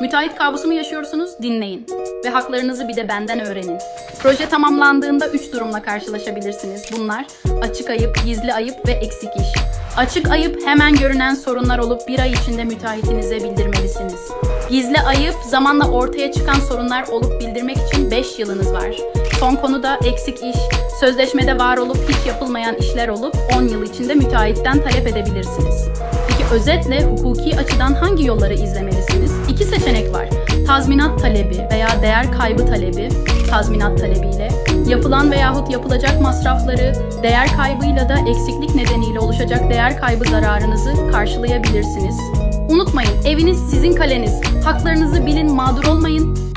Müteahhit kabusu mu yaşıyorsunuz? Dinleyin. Ve haklarınızı bir de benden öğrenin. Proje tamamlandığında 3 durumla karşılaşabilirsiniz. Bunlar açık ayıp, gizli ayıp ve eksik iş. Açık ayıp hemen görünen sorunlar olup bir ay içinde müteahhitinize bildirmelisiniz. Gizli ayıp zamanla ortaya çıkan sorunlar olup bildirmek için 5 yılınız var. Son konuda eksik iş, sözleşmede var olup hiç yapılmayan işler olup 10 yıl içinde müteahhitten talep edebilirsiniz. Peki özetle hukuki açıdan hangi yolları izlemelisiniz? İki seçenek var. Tazminat talebi veya değer kaybı talebi, tazminat talebiyle, yapılan veyahut yapılacak masrafları, değer kaybıyla da eksiklik nedeniyle oluşacak değer kaybı zararınızı karşılayabilirsiniz. Unutmayın, eviniz sizin kaleniz. Haklarınızı bilin, mağdur olmayın.